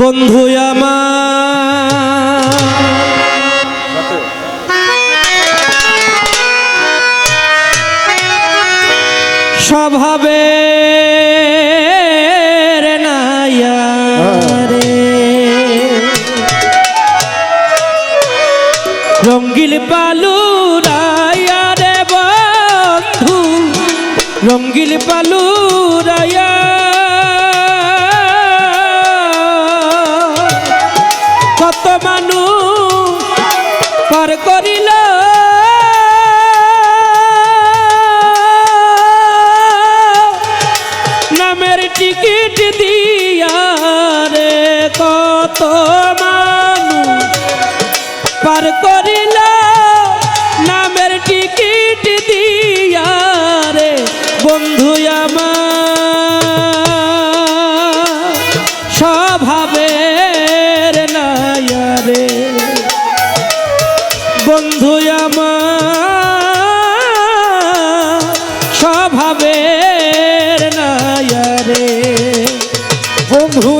বন্ধু আমার। স্বভাবে রঙ্গিল পালু রে বন্ধু। রঙ্গিল পালু কত নামের টিকিট দিয়া রে স্বভাবের নায়া রে নায়া রে বন্ধু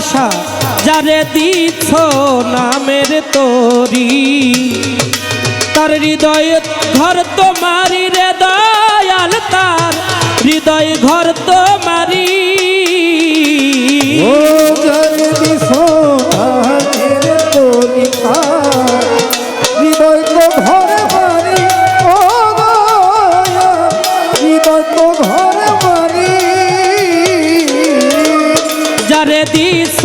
শাহ যারে দিচ্ছ নামের তরি। তার হৃদয় ঘর তোমারি রে, দয়াল তার। হৃদয় ঘর তোমারি দিছ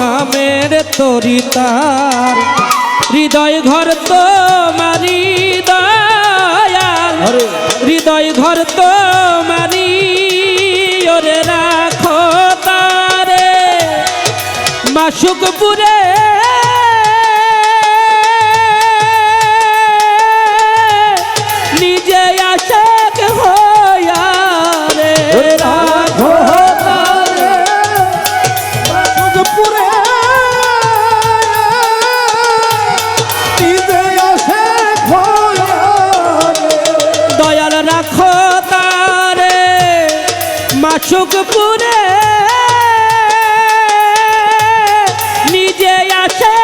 নামের তরিতার হৃদয় ঘর তো মারি দয়াল হৃদয় ঘর তো মারি ওরে রাখো তারে। মাসুকপুরে রাখো তারে, মাসুকপুরে। নিজে আসে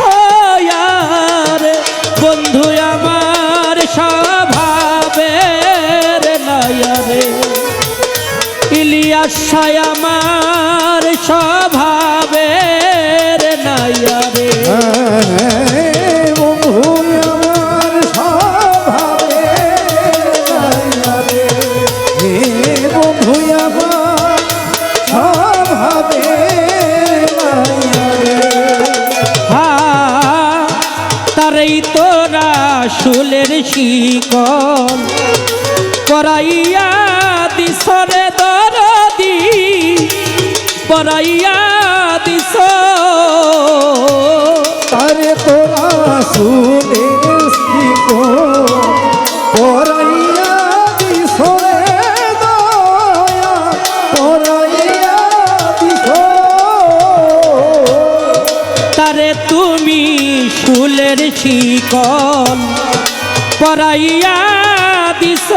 হইয়ার বন্ধু আমার স্বভাবের নয়ারে ইলিয়াস সাই আমার স্বভাবের নয়ারে তোরা শুলের শিকল। পরাইয়া দিশরে দরদি পরাইয়া দিশ তারে তোরা শুনে শিখো শুলের শিকল পরাইয়া দিস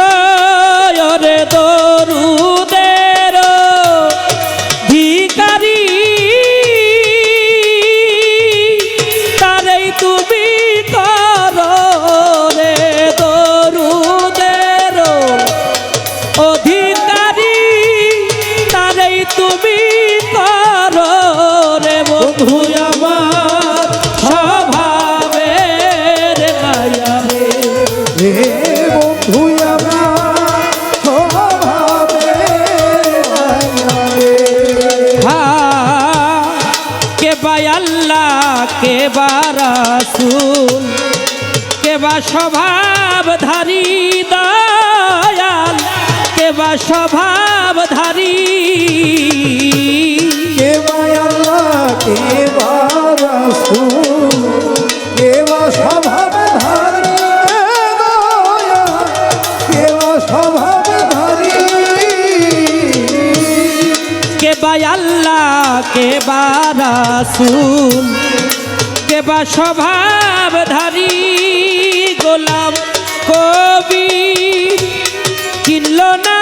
রে দরুদের বা আল্লাহ কেবা কে বা স্বভাবধারী দয়াল? কে বা স্বভাবধারী আল্লাহ কে বা কে বা স্বভাবধারী গোলাম কবি কিনল না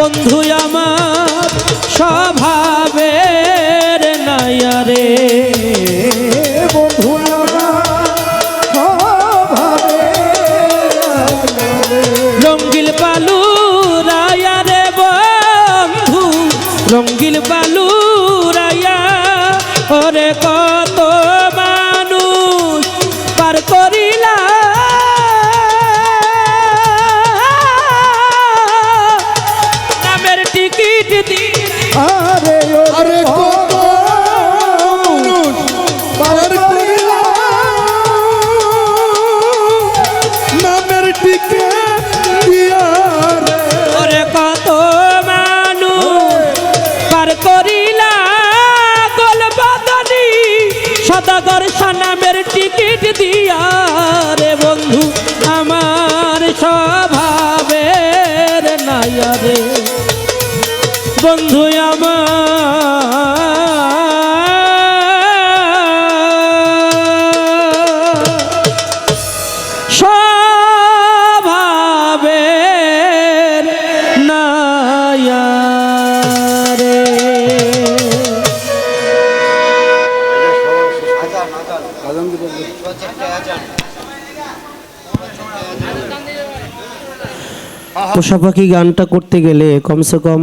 বন্ধু আমার স্বভাবের নায়ারে। বন্ধু স্বভাবে রঙ্গিল বালু রায়া রে বন্ধু রঙ্গিল বালু রায়া ওরে কত সদাগর সানামের টিকিট দিয়া পোষা পাখি গানটা করতে গেলে কমসে কম